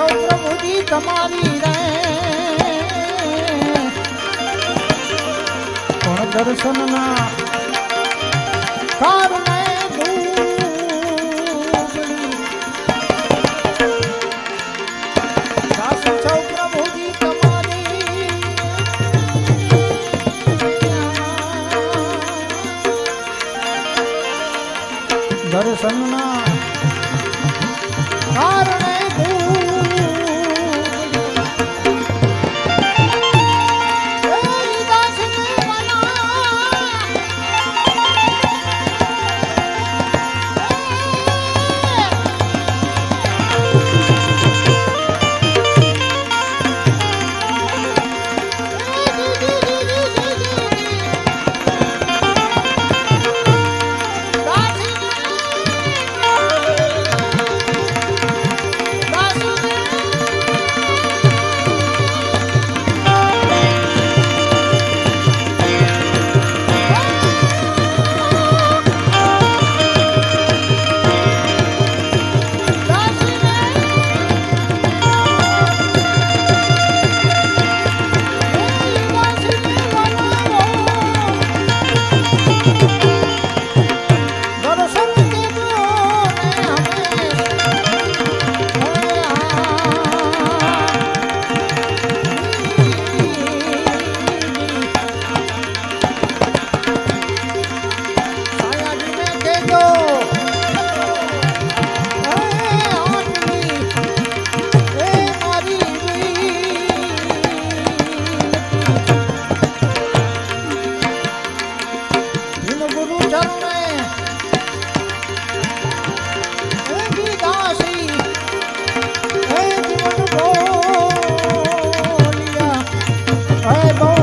છો પ્રભુજી તમારી રે પણ દર્શનના કારણે যায়